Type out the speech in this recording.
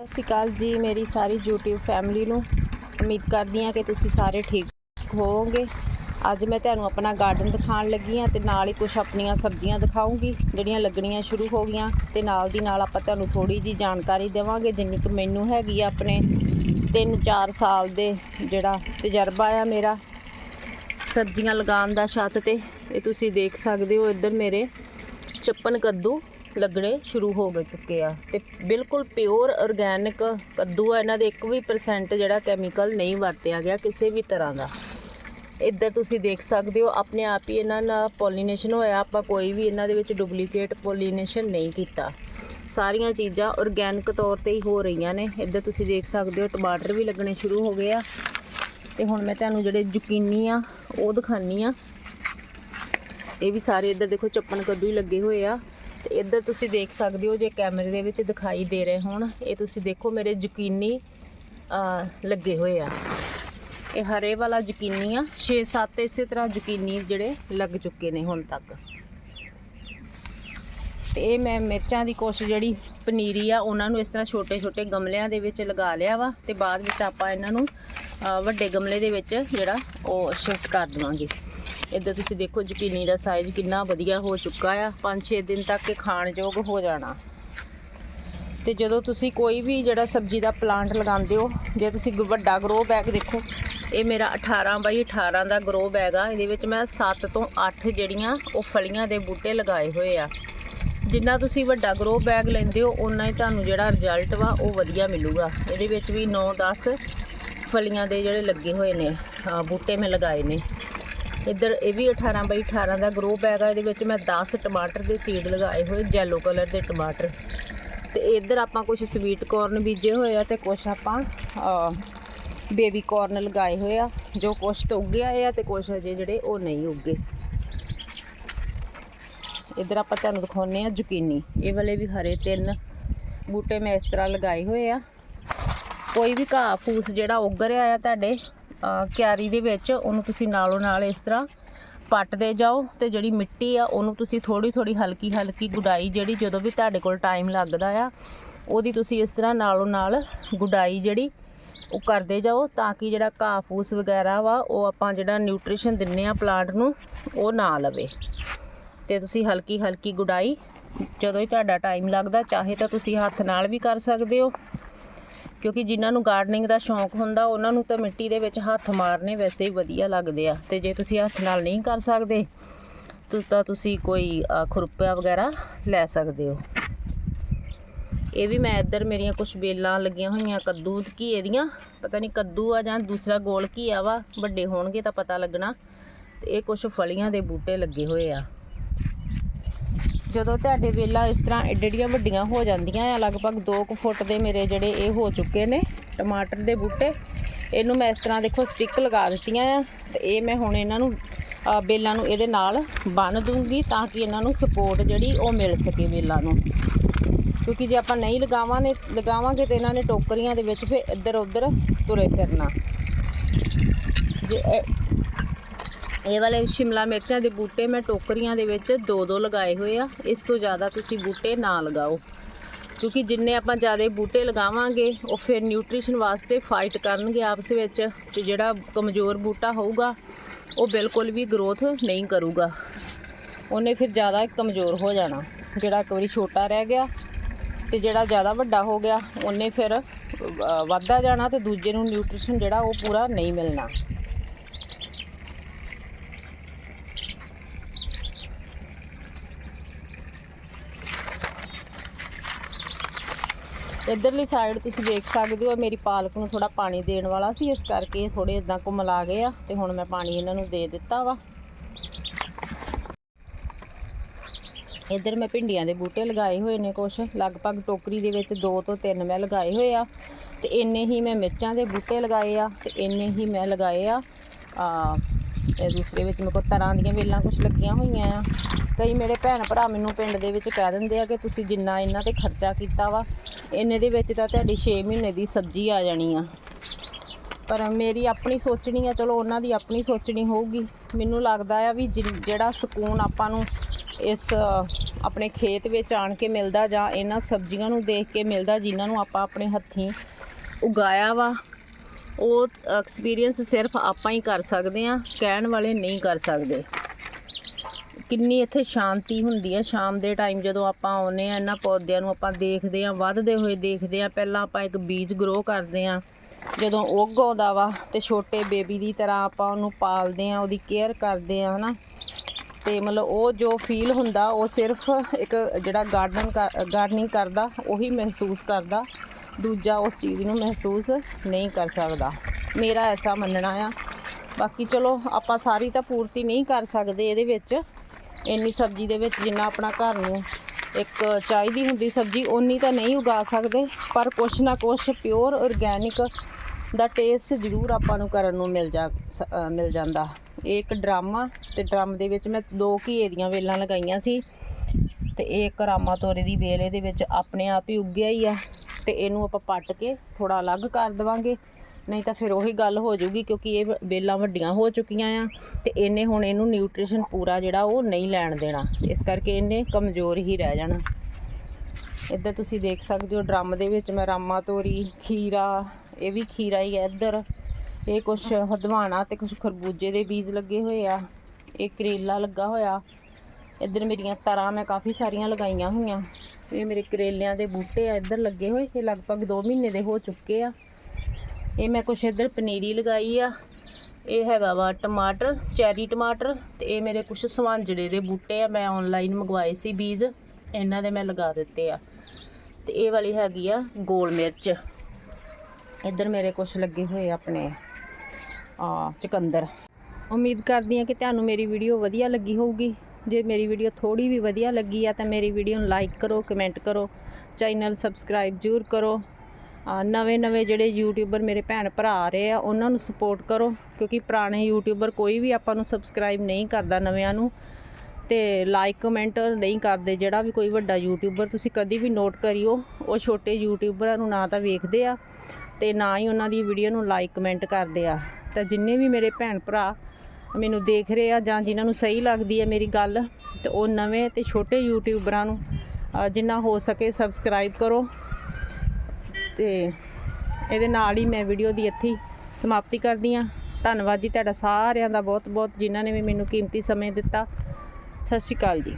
ਸਤਿ ਸ਼੍ਰੀ ਅਕਾਲ ਜੀ, ਮੇਰੀ ਸਾਰੀ YouTube ਫੈਮਿਲੀ ਨੂੰ। ਉਮੀਦ ਕਰਦੀ ਹਾਂ ਕਿ ਤੁਸੀਂ ਸਾਰੇ ਠੀਕ ਹੋਵੋਗੇ। ਅੱਜ ਮੈਂ ਤੁਹਾਨੂੰ ਆਪਣਾ ਗਾਰਡਨ ਦਿਖਾਉਣ ਲੱਗੀ ਹਾਂ ਤੇ ਨਾਲ ਹੀ ਕੁਝ ਆਪਣੀਆਂ ਸਬਜ਼ੀਆਂ ਦਿਖਾਉਂਗੀ ਜਿਹੜੀਆਂ ਲੱਗਣੀਆਂ ਸ਼ੁਰੂ ਹੋ ਗਈਆਂ। ਤੇ ਨਾਲ ਦੀ ਨਾਲ ਆਪਾਂ ਤੁਹਾਨੂੰ ਥੋੜੀ ਜੀ ਜਾਣਕਾਰੀ ਦੇਵਾਂਗੇ, ਜਿੰਨੀ ਕੁ ਮੈਨੂੰ ਹੈਗੀ ਆ ਆਪਣੇ 3-4 ਸਾਲ ਦੇ ਜਿਹੜਾ ਤਜਰਬਾ ਆ ਮੇਰਾ ਸਬਜ਼ੀਆਂ ਲਗਾਉਣ ਦਾ ਛੱਤ ਤੇ। ਇਹ ਤੁਸੀਂ ਦੇਖ ਸਕਦੇ ਹੋ ਇੱਧਰ ਮੇਰੇ ਚੱਪਨ ਕੱਦੂ। ਲੱਗਣੇ ਸ਼ੁਰੂ ਹੋ ਗਏ ਚੁੱਕੇ ਆ। ਤੇ ਬਿਲਕੁਲ ਪਿਓਰ ਆਰਗੈਨਿਕ ਕੱਦੂ ਆ, ਇਹਨਾਂ ਦੇ 1 ਵੀ percent ਜਿਹੜਾ ਕੈਮੀਕਲ ਨਹੀਂ ਵਰਤਿਆ ਗਿਆ ਕਿਸੇ ਵੀ ਤਰ੍ਹਾਂ ਦਾ। ਇੱਧਰ ਤੁਸੀਂ ਦੇਖ ਸਕਦੇ ਹੋ, ਆਪਣੇ ਆਪ ਹੀ ਇਹਨਾਂ ਨਾਲ ਪੋਲੀਨੇਸ਼ਨ ਹੋਇਆ, ਆਪਾਂ ਕੋਈ ਵੀ ਇਹਨਾਂ ਦੇ ਵਿੱਚ ਡੁਪਲੀਕੇਟ ਪੋਲੀਨੇਸ਼ਨ ਨਹੀਂ ਕੀਤਾ। ਸਾਰੀਆਂ ਚੀਜ਼ਾਂ ਆਰਗੈਨਿਕ ਤੌਰ ਤੇ ਹੀ ਹੋ ਰਹੀਆਂ ਨੇ। ਇੱਧਰ ਤੁਸੀਂ ਦੇਖ ਸਕਦੇ ਹੋ, ਟਮਾਟਰ ਵੀ ਲੱਗਣੇ ਸ਼ੁਰੂ ਹੋ ਗਏ ਆ। ਤੇ ਹੁਣ ਮੈਂ ਤੁਹਾਨੂੰ ਜਿਹੜੇ ਜ਼ੁਕੀਨੀ ਆ, ਉਹ ਦਿਖਾਨੀ ਆ। ਇਹ ਵੀ ਸਾਰੇ ਇੱਧਰ ਦੇਖੋ, ਚੱਪਣ ਕੱਦੂ ਹੀ ਲੱਗੇ ਹੋਏ ਆ। ਤੇ ਇੱਧਰ ਤੁਸੀਂ ਦੇਖ ਸਕਦੇ ਹੋ ਜੇ ਕੈਮਰੇ ਦੇ ਵਿੱਚ ਦਿਖਾਈ ਦੇ ਰਹੇ ਹੋਣ, ਇਹ ਤੁਸੀਂ ਦੇਖੋ ਮੇਰੇ ਜ਼ੁਕੀਨੀ ਲੱਗੇ ਹੋਏ ਆ। ਇਹ ਹਰੇ ਵਾਲਾ ਜ਼ੁਕੀਨੀ ਆ 6-7 ਇਸੇ ਤਰ੍ਹਾਂ ਜ਼ੁਕੀਨੀ ਜਿਹੜੇ ਲੱਗ ਚੁੱਕੇ ਨੇ ਹੁਣ ਤੱਕ। ਤੇ ਇਹ ਮੈਂ ਮਿਰਚਾਂ ਦੀ ਕੁਛ ਜਿਹੜੀ ਪਨੀਰੀ ਆ, ਉਹਨਾਂ ਨੂੰ ਇਸ ਤਰ੍ਹਾਂ ਛੋਟੇ-ਛੋਟੇ ਗਮਲਿਆਂ ਦੇ ਵਿੱਚ ਲਗਾ ਲਿਆ ਵਾ ਤੇ ਬਾਅਦ ਵਿੱਚ ਆਪਾਂ ਇਹਨਾਂ ਨੂੰ ਵੱਡੇ ਗਮਲੇ ਦੇ ਵਿੱਚ ਜਿਹੜਾ ਉਹ ਸ਼ਿਫਟ ਕਰ ਦਵਾਂਗੇ। ਇੱਧਰ ਤੁਸੀਂ ਦੇਖੋ ਜ਼ੁਕੀਨੀ ਦਾ ਸਾਈਜ਼ ਕਿੰਨਾ ਵਧੀਆ ਹੋ ਚੁੱਕਾ ਆ। 5-6 ਦਿਨ ਤੱਕ ਇਹ ਖਾਣ ਹੋ ਜਾਣਾ। ਤੇ ਜਦੋਂ ਤੁਸੀਂ ਕੋਈ ਵੀ ਜਿਹੜਾ ਸਬਜ਼ੀ ਦਾ ਪਲਾਂਟ ਲਗਾਉਂਦੇ ਹੋ, ਜੇ ਤੁਸੀਂ ਗ- ਵੱਡਾ ਗਰੋ ਬੈਗ ਦੇਖੋ, ਇਹ ਮੇਰਾ 18 ਬਾਈ 18 ਦਾ ਗਰੋ ਬੈਗ ਆ। ਇਹਦੇ ਵਿੱਚ ਮੈਂ 7 ਤੋਂ 8 ਜਿਹੜੀਆਂ ਉਹ ਫਲੀਆਂ ਦੇ ਬੂਟੇ ਲਗਾਏ ਹੋਏ ਆ। ਜਿੰਨਾ ਤੁਸੀਂ ਵੱਡਾ ਗਰੋ ਬੈਗ ਲੈਂਦੇ ਹੋ ਉਨਾ ਹੀ ਤੁਹਾਨੂੰ ਜਿਹੜਾ ਰਿਜ਼ਲਟ ਵਾ ਉਹ ਵਧੀਆ ਮਿਲੂਗਾ। ਇਹਦੇ ਵਿੱਚ ਵੀ 9-10 ਫਲੀਆਂ ਦੇ ਜਿਹੜੇ ਲੱਗੇ ਹੋਏ ਨੇ ਬੂਟੇ ਮੈਂ ਲਗਾਏ ਨੇ। ਇੱਧਰ ਇਹ ਵੀ 18 ਬਾਈ 18 ਦਾ ਗਰੋ ਬੈਗ ਆ ਇਹਦੇ ਵਿੱਚ ਮੈਂ 10 ਟਮਾਟਰ ਦੇ ਸੀਡ ਲਗਾਏ ਹੋਏ ਜੈਲੋ ਕਲਰ ਦੇ ਟਮਾਟਰ। ਤੇ ਇੱਧਰ ਆਪਾਂ ਕੁਝ ਸਵੀਟ ਕੋਰਨ ਬੀਜੇ ਹੋਏ ਆ ਤੇ ਕੁਝ ਆਪਾਂ ਬੇਬੀ ਕੋਰਨ ਲਗਾਏ ਹੋਏ ਆ, ਜੋ ਕੁਝ ਤਾਂ ਉੱਗੇ ਆਏ ਆ ਤੇ ਕੁਝ ਅਜੇ ਜਿਹੜੇ ਉਹ ਨਹੀਂ ਉੱਗੇ। ਇੱਧਰ ਆਪਾਂ ਤੁਹਾਨੂੰ ਦਿਖਾਉਂਦੇ ਆ ਜ਼ੁਕੀਨੀ ਇਹ ਵਾਲੇ ਵੀ ਹਰੇ ਤਿੰਨ ਬੂਟੇ ਮੈਂ ਇਸ ਤਰ੍ਹਾਂ ਲਗਾਏ ਹੋਏ ਆ। ਕੋਈ ਵੀ ਘਾਹ ਫੂਸ ਜਿਹੜਾ ਉੱਗ ਰਿਹਾ ਆ ਤੁਹਾਡੇ ਕਿਆਰੀ ਦੇ ਵਿੱਚ ਉਹਨੂੰ ਤੁਸੀਂ ਨਾਲੋਂ ਨਾਲ ਇਸ ਤਰ੍ਹਾਂ ਪੱਟਦੇ ਜਾਓ ਤੇ ਜਿਹੜੀ ਮਿੱਟੀ ਆ, ਉਹਨੂੰ ਤੁਸੀਂ ਥੋੜੀ ਥੋੜੀ ਹਲਕੀ ਹਲਕੀ ਗੁਡਾਈ ਜਿਹੜੀ ਜਦੋਂ ਵੀ ਤੁਹਾਡੇ ਕੋਲ ਟਾਈਮ ਲੱਗਦਾ ਆ, ਉਹਦੀ ਤੁਸੀਂ ਇਸ ਤਰ੍ਹਾਂ ਨਾਲੋਂ ਨਾਲ ਗੁਡਾਈ ਜਿਹੜੀ ਉਹ ਕਰਦੇ ਜਾਓ ਤਾਂ ਕਿ ਜਿਹੜਾ ਘਾਹ ਫੂਸ ਵਗੈਰਾ ਵਾ, ਉਹ ਆਪਾਂ ਜਿਹੜਾ ਨਿਊਟ੍ਰੀਸ਼ਨ ਦਿੰਨੇ ਆ ਪਲਾਂਟ ਨੂੰ, ਉਹ ਨਾ ਲਵੇ। ਤੇ ਤੁਸੀਂ ਹਲਕੀ ਹਲਕੀ ਗੁਡਾਈ ਜਦੋਂ ਹੀ ਤੁਹਾਡਾ ਟਾਈਮ ਲੱਗਦਾ, ਚਾਹੇ ਤਾਂ ਤੁਸੀਂ ਹੱਥ ਨਾਲ ਵੀ ਕਰ ਸਕਦੇ ਹੋ। ਕਿਉਂਕਿ ਜਿਨ੍ਹਾਂ ਨੂੰ ਗਾਰਡਨਿੰਗ ਦਾ ਸ਼ੌਂਕ ਹੁੰਦਾ ਉਹਨਾਂ ਨੂੰ ਤਾਂ ਮਿੱਟੀ ਦੇ ਵਿੱਚ ਹੱਥ ਮਾਰਨੇ ਵੈਸੇ ਹੀ ਵਧੀਆ ਲੱਗਦੇ ਆ। ਤੇ ਜੇ ਤੁਸੀਂ ਹੱਥ ਨਾਲ ਨਹੀਂ ਕਰ ਸਕਦੇ ਤਾਂ ਤੁਸੀਂ ਕੋਈ ਅ, ਖੁਰਪਾ ਵਗੈਰਾ ਲੈ ਸਕਦੇ ਹੋ। ਇਹ ਵੀ ਮੈਂ ਇੱਧਰ ਮੇਰੀਆਂ ਕੁਝ ਬੇਲਾਂ ਲੱਗੀਆਂ ਹੋਈਆਂ ਕੱਦੂ ਘੀਏ ਦੀਆਂ ਪਤਾ ਨਹੀਂ ਕੱਦੂ ਆ ਜਾਂ ਦੂਸਰਾ ਗੋਲ ਘੀਆ ਵਾ ਵੱਡੇ ਹੋਣਗੇ ਤਾਂ ਪਤਾ ਲੱਗਣਾ। ਤੇ ਇਹ ਕੁਝ ਫਲੀਆਂ ਦੇ ਬੂਟੇ ਲੱਗੇ ਹੋਏ ਆ। ਜਦੋਂ ਤੁਹਾਡੇ ਵੇਲਾ ਇਸ ਤਰ੍ਹਾਂ ਏਡੀਆਂ ਵੱਡੀਆਂ ਹੋ ਜਾਂਦੀਆਂ ਆ ਲਗਭਗ 2 ਕੁ ਫੁੱਟ ਦੇ ਮੇਰੇ ਜਿਹੜੇ ਇਹ ਹੋ ਚੁੱਕੇ ਨੇ ਟਮਾਟਰ ਦੇ ਬੂਟੇ ਇਹਨੂੰ ਮੈਂ ਇਸ ਤਰ੍ਹਾਂ ਦੇਖੋ ਸਟਿੱਕ ਲਗਾ ਦਿੱਤੀਆਂ ਆ ਤੇ ਇਹ ਮੈਂ ਹੁਣ ਇਹਨਾਂ ਨੂੰ ਅ, ਬੇਲਾਂ ਨੂੰ ਇਹਦੇ ਨਾਲ ਬੰਨ ਦੂੰਗੀ ਤਾਂ ਕਿ ਇਹਨਾਂ ਨੂੰ ਸਪੋਰਟ ਜਿਹੜੀ ਉਹ ਮਿਲ ਸਕੇ ਬੇਲਾਂ ਨੂੰ। ਕਿਉਂਕਿ ਜੇ ਆਪਾਂ ਨਹੀਂ ਲਗਾਵਾਂਗੇ ਲਗਾਵਾਂਗੇ ਤੇ ਇਹਨਾਂ ਨੇ ਟੋਕਰੀਆਂ ਦੇ ਵਿੱਚ ਫਿਰ ਇੱਧਰ ਉੱਧਰ ਤੁਰੇ ਫਿਰਨਾ। ਜੇ ਇਹ- ਵਾਲੇ ਸ਼ਿਮਲਾ ਮਿਰਚਾਂ ਦੇ ਬੂਟੇ ਮੈਂ ਟੋਕਰੀਆਂ ਦੇ ਵਿੱਚ ਦੋ ਦੋ ਲਗਾਏ ਹੋਏ ਆ। ਇਸ ਤੋਂ ਜ਼ਿਆਦਾ ਤੁਸੀਂ ਬੂਟੇ ਨਾ ਲਗਾਓ। ਕਿਉਂਕਿ ਜਿੰਨੇ ਆਪਾਂ ਜ਼ਿਆਦਾ ਬੂਟੇ ਲਗਾਵਾਂਗੇ, ਉਹ ਫਿਰ ਨਿਊਟ੍ਰੀਸ਼ਨ ਵਾਸਤੇ ਫਾਈਟ ਕਰਨਗੇ ਆਪਸ ਵਿੱਚ ਤੇ ਜਿਹੜਾ ਕਮਜ਼ੋਰ ਬੂਟਾ ਹੋਊਗਾ, ਉਹ ਬਿਲਕੁਲ ਵੀ ਗਰੋਥ ਨਹੀਂ ਕਰੂਗਾ। ਉਹਨੇ ਫਿਰ ਜ਼ਿਆਦਾ ਕਮਜ਼ੋਰ ਹੋ ਜਾਣਾ। ਜਿਹੜਾ ਇੱਕ ਵਾਰੀ ਛੋਟਾ ਰਹਿ ਗਿਆ ਤੇ ਜਿਹੜਾ ਜ਼ਿਆਦਾ ਵੱਡਾ ਹੋ ਗਿਆ, ਉਹਨੇ ਫਿਰ ਵੱਧਦਾ ਜਾਣਾ ਤੇ ਦੂਜੇ ਨੂੰ ਨਿਊਟ੍ਰੀਸ਼ਨ ਜਿਹੜਾ ਉਹ ਪੂਰਾ ਨਹੀਂ ਮਿਲਣਾ। ਇਧਰਲੀ ਸਾਈਡ ਤੁਸੀਂ ਦੇਖ ਸਕਦੇ ਹੋ ਮੇਰੀ ਪਾਲਕ ਨੂੰ ਥੋੜਾ ਪਾਣੀ ਦੇਣ ਵਾਲਾ ਸੀ, ਇਸ ਕਰਕੇ ਇਹ ਥੋੜੇ ਇਦਾਂ ਕੁਮਲਾ ਗਏ ਆ ਤੇ ਹੁਣ ਮੈਂ ਪਾਣੀ ਇਹਨਾਂ ਨੂੰ ਦੇ ਦਿੱਤਾ ਵਾ। ਇੱਧਰ ਮੈਂ ਭਿੰਡੀਆਂ ਦੇ ਬੂਟੇ ਲਗਾਏ ਹੋਏ ਨੇ ਕੁਛ, ਲਗਭਗ ਟੋਕਰੀ ਦੇ ਵਿੱਚ ਦੋ ਤੋਂ ਤਿੰਨ ਮੈਂ ਲਗਾਏ ਹੋਏ ਆ ਤੇ ਇੰਨੇ ਹੀ ਮੈਂ ਮਿਰਚਾਂ ਦੇ ਬੂਟੇ ਲਗਾਏ ਆ ਤੇ ਇੰਨੇ ਹੀ ਮੈਂ ਲਗਾਏ ਆ ਆ ਦੂਸਰੇ ਵਿੱਚ ਮੇਰੇ ਕੋਲ ਤਰ੍ਹਾਂ ਦੀਆਂ ਵੇਲਾਂ ਕੁਝ ਲੱਗੀਆਂ ਹੋਈਆਂ ਆ। ਕਈ ਮੇਰੇ ਭੈਣ ਭਰਾ ਮੈਨੂੰ ਪਿੰਡ ਦੇ ਵਿੱਚ ਕਹਿ ਦਿੰਦੇ ਆ ਕਿ ਤੁਸੀਂ ਜਿੰਨਾ ਇਹਨਾਂ ਤੇ ਖਰਚਾ ਕੀਤਾ ਵਾ ਇੰਨੇ ਦੇ ਵਿੱਚ ਤਾਂ ਤੁਹਾਡੀ 6 ਮਹੀਨੇ ਦੀ ਸਬਜ਼ੀ ਆ ਜਾਣੀ ਆ। ਪਰ ਮੇਰੀ ਆਪਣੀ ਸੋਚਣੀ ਆ, ਚਲੋ ਉਹਨਾਂ ਦੀ ਆਪਣੀ ਸੋਚਣੀ ਹੋਊਗੀ। ਮੈਨੂੰ ਲੱਗਦਾ ਆ ਵੀ ਜਿ- ਜਿਹੜਾ ਸਕੂਨ ਆਪਾਂ ਨੂੰ ਇਸ, ਆਪਣੇ ਖੇਤ ਵਿੱਚ ਆਣ ਕੇ ਮਿਲਦਾ ਜਾਂ ਇਹਨਾਂ ਸਬਜ਼ੀਆਂ ਨੂੰ ਦੇਖ ਕੇ ਮਿਲਦਾ ਜਿਨ੍ਹਾਂ ਨੂੰ ਆਪਾਂ ਆਪਣੇ ਹੱਥੀਂ ਉਗਾਇਆ ਵਾ, ਉਹ ਐਕਸਪੀਰੀਅੰਸ ਸਿਰਫ ਆਪਾਂ ਹੀ ਕਰ ਸਕਦੇ ਆ, ਕਹਿਣ ਵਾਲੇ ਨਹੀਂ ਕਰ ਸਕਦੇ। ਕਿੰਨੀ ਇੱਥੇ ਸ਼ਾਂਤੀ ਹੁੰਦੀ ਹੈ ਸ਼ਾਮ ਦੇ ਟਾਈਮ ਜਦੋਂ ਆਪਾਂ ਆਉਨੇ ਆ, ਇਹਨਾਂ ਪੌਦਿਆਂ ਨੂੰ ਆਪਾਂ ਦੇਖਦੇ ਆ, ਵੱਧਦੇ ਹੋਏ ਦੇਖਦੇ ਆ, ਪਹਿਲਾਂ ਆਪਾਂ ਇੱਕ ਬੀਜ ਗਰੋ ਕਰਦੇ ਆ। ਜਦੋਂ ਉੱਗ ਆਉਂਦਾ ਵਾ ਤੇ ਛੋਟੇ ਬੇਬੀ ਦੀ ਤਰ੍ਹਾਂ ਆਪਾਂ ਉਹਨੂੰ ਪਾਲਦੇ ਆ, ਉਹਦੀ ਕੇਅਰ ਕਰਦੇ ਆ, ਹਨਾ। ਤੇ ਮਤਲਬ ਉਹ ਜੋ ਫੀਲ ਹੁੰਦਾ, ਉਹ ਸਿਰਫ ਇੱਕ ਜਿਹੜਾ ਗਾਰਡਨ ਗਾਰਡਨਿੰਗ ਕਰਦਾ, ਉਹੀ ਮਹਿਸੂਸ ਕਰਦਾ। ਦੂਜਾ ਉਸ ਚੀਜ਼ ਨੂੰ ਮਹਿਸੂਸ ਨਹੀਂ ਕਰ ਸਕਦਾ। ਮੇਰਾ ਐਸਾ ਮੰਨਣਾ ਆ। ਬਾਕੀ ਚਲੋ, ਆਪਾਂ ਸਾਰੀ ਤਾਂ ਪੂਰਤੀ ਨਹੀਂ ਕਰ ਸਕਦੇ ਇਹਦੇ ਵਿੱਚ। ਇੰਨੀ ਸਬਜ਼ੀ ਦੇ ਵਿੱਚ ਜਿੰਨਾ ਆਪਣਾ ਘਰ ਨੂੰ ਇੱਕ ਚਾਹੀਦੀ ਹੁੰਦੀ ਸਬਜ਼ੀ, ਓਨੀ ਤਾਂ ਨਹੀਂ ਉਗਾ ਸਕਦੇ, ਪਰ ਕੁਛ ਨਾ ਕੁਛ ਪਿਓਰ ਆਰਗੈਨਿਕ ਦਾ ਟੇਸਟ ਜ਼ਰੂਰ ਆਪਾਂ ਨੂੰ ਕਰਨ ਨੂੰ ਮਿਲ ਜਾ, ਸ- ਮਿਲ ਜਾਂਦਾ। ਇਹ ਇੱਕ ਡਰਮ ਆ ਤੇ ਡਰਮ ਦੇ ਵਿੱਚ ਮੈਂ ਦੋ ਘੀਏ ਦੀਆਂ ਵੇਲਾਂ ਲਗਾਈਆਂ ਸੀ ਤੇ ਇਹ ਇੱਕ ਰਾਮਾ ਤੋਰੇ ਦੀ ਵੇਲ ਇਹਦੇ ਵਿੱਚ ਆਪਣੇ ਆਪ ਹੀ ਉੱਗਿਆ ਹੀ ਆ ਤੇ ਇਹਨੂੰ ਆਪਾਂ ਪੱਟ ਕੇ ਥੋੜਾ ਅਲੱਗ ਕਰ ਦੇਵਾਂਗੇ। ਨਹੀਂ ਤਾਂ ਫਿਰ ਉਹੀ ਗੱਲ ਹੋ ਜਾਊਗੀ ਕਿਉਂਕਿ ਇਹ ਵੇਲਾਂ ਵੱਡੀਆਂ ਹੋ ਚੁੱਕੀਆਂ ਆ ਤੇ ਇਹਨੇ ਹੁਣ ਇਹਨੂੰ ਨਿਊਟ੍ਰੀਸ਼ਨ ਪੂਰਾ ਜਿਹੜਾ ਉਹ ਨਹੀਂ ਲੈਣ ਦੇਣਾ। ਇਸ ਕਰਕੇ ਇਹਨੇ ਕਮਜ਼ੋਰ ਹੀ ਰਹਿ ਜਾਣਾ। ਇੱਧਰ ਤੁਸੀਂ ਦੇਖ ਸਕਦੇ ਹੋ ਡਰਮ ਦੇ ਵਿੱਚ ਮੈਂ ਰਾਮਾ ਤੋਰੀ, ਖੀਰਾ, ਇਹ ਵੀ ਖੀਰਾ ਹੀ ਹੈ ਇੱਧਰ। ਇਹ ਕੁਛ ਹਦਵਾਣਾ ਤੇ ਕੁਛ ਖਰਬੂਜੇ ਦੇ ਬੀਜ ਲੱਗੇ ਹੋਏ ਆ। ਇਹ ਕਰੇਲਾ ਲੱਗਾ ਹੋਇਆ। ਇੱਧਰ ਮੇਰੀਆਂ ਤਰਾਂ ਮੈਂ ਕਾਫੀ ਸਾਰੀਆਂ ਲਗਾਈਆਂ ਹੋਈਆਂ। ਇਹ ਮੇਰੇ ਕਰੇਲਿਆਂ ਦੇ ਬੂਟੇ ਆ, ਇੱਧਰ ਲੱਗੇ ਹੋਏ। ਇਹ ਲਗਭਗ 2 ਮਹੀਨੇ ਦੇ ਹੋ ਚੁੱਕੇ ਆ। ਇਹ ਮੈਂ ਕੁਛ ਇੱਧਰ ਪਨੀਰੀ ਲਗਾਈ ਆ। ਇਹ ਹੈਗਾ ਵਾ ਟਮਾਟਰ, ਚੈਰੀ ਟਮਾਟਰ ਤੇ ਇਹ ਮੇਰੇ ਕੁਛ ਸਵਾਂਜੜੇ ਦੇ ਬੂਟੇ ਆ। ਮੈਂ ਆਨਲਾਈਨ ਮੰਗਵਾਏ ਸੀ ਬੀਜ, ਇਹਨਾਂ ਦੇ ਮੈਂ ਲਗਾ ਦਿੱਤੇ ਆ। ਤੇ ਇਹ ਵਾਲੀ ਹੈਗੀ ਆ ਗੋਲ ਮਿਰਚ। ਇੱਧਰ ਮੇਰੇ ਕੁਛ ਲੱਗੇ ਹੋਏ ਆਪਣੇ, ਆ ਚੁਕੰਦਰ। ਉਮੀਦ ਕਰਦੀ ਹਾਂ ਕਿ ਤੁਹਾਨੂੰ ਮੇਰੀ ਵੀਡੀਓ ਵਧੀਆ ਲੱਗੀ ਹੋਊਗੀ। ਜੇ ਮੇਰੀ ਵੀਡੀਓ ਥੋੜੀ ਵੀ ਵਧੀਆ ਲੱਗੀ ਆ ਤਾਂ ਮੇਰੀ ਵੀਡੀਓ ਨੂੰ ਲਾਈਕ ਕਰੋ ਕਮੈਂਟ ਕਰੋ। ਚੈਨਲ ਸਬਸਕ੍ਰਾਈਬ ਜ਼ਰੂਰ ਕਰੋ। ਨਵੇਂ ਨਵੇਂ ਜਿਹੜੇ ਯੂਟਿਊਬਰ ਮੇਰੇ ਭੈਣ ਭਰਾ ਆ ਰਹੇ ਆ, ਉਹਨਾਂ ਨੂੰ ਸਪੋਰਟ ਕਰੋ, ਕਿਉਂਕਿ ਪੁਰਾਣੇ ਯੂਟਿਊਬਰ ਕੋਈ ਵੀ ਆਪਾਂ ਨੂੰ ਸਬਸਕ੍ਰਾਈਬ ਨਹੀਂ ਕਰਦਾ ਨਵਿਆਂ ਨੂੰ ਤੇ ਲਾਈਕ ਕਮੈਂਟ ਨਹੀਂ ਕਰਦੇ, ਜਿਹੜਾ ਵੀ ਕੋਈ ਵੱਡਾ ਯੂਟਿਊਬਰ ਤੁਸੀਂ ਕਦੀ ਵੀ ਨੋਟ ਕਰਿਓ, ਉਹ ਛੋਟੇ ਯੂਟਿਊਬਰਾਂ ਨੂੰ ਨਾ ਤਾਂ ਵੇਖਦੇ ਆ ਤੇ ਨਾ ਹੀ ਉਹਨਾਂ ਦੀ ਵੀਡੀਓ ਨੂੰ ਲਾਈਕ ਕਮੈਂਟ ਕਰਦੇ ਆ। ਤਾਂ ਜਿੰਨੇ ਵੀ ਮੇਰੇ ਭੈਣ ਭਰਾ ਮੈਨੂੰ ਦੇਖ ਰਹੇ ਆ ਜਾਂ ਜਿਨ੍ਹਾਂ ਨੂੰ ਸਹੀ ਲੱਗਦੀ ਹੈ ਮੇਰੀ ਗੱਲ, ਤੇ ਉਹ ਨਵੇਂ ਤੇ ਛੋਟੇ ਯੂਟਿਊਬਰਾਂ ਨੂੰ ਜਿੰਨਾ ਹੋ ਸਕੇ ਸਬਸਕ੍ਰਾਈਬ ਕਰੋ। ਤੇ ਇਹਦੇ ਨਾਲ ਹੀ ਮੈਂ ਵੀਡੀਓ ਦੀ ਇੱਥੇ ਸਮਾਪਤੀ ਕਰਦੀ ਹਾਂ। ਧੰਨਵਾਦ ਜੀ ਤੁਹਾਡਾ ਸਾਰਿਆਂ ਦਾ ਬਹੁਤ ਬਹੁਤ ਜਿਨ੍ਹਾਂ ਨੇ ਵੀ ਮੈਨੂੰ ਕੀਮਤੀ ਸਮੇਂ ਦਿੱਤਾ। ਸਤਿ ਸ਼੍ਰੀ ਅਕਾਲ ਜੀ।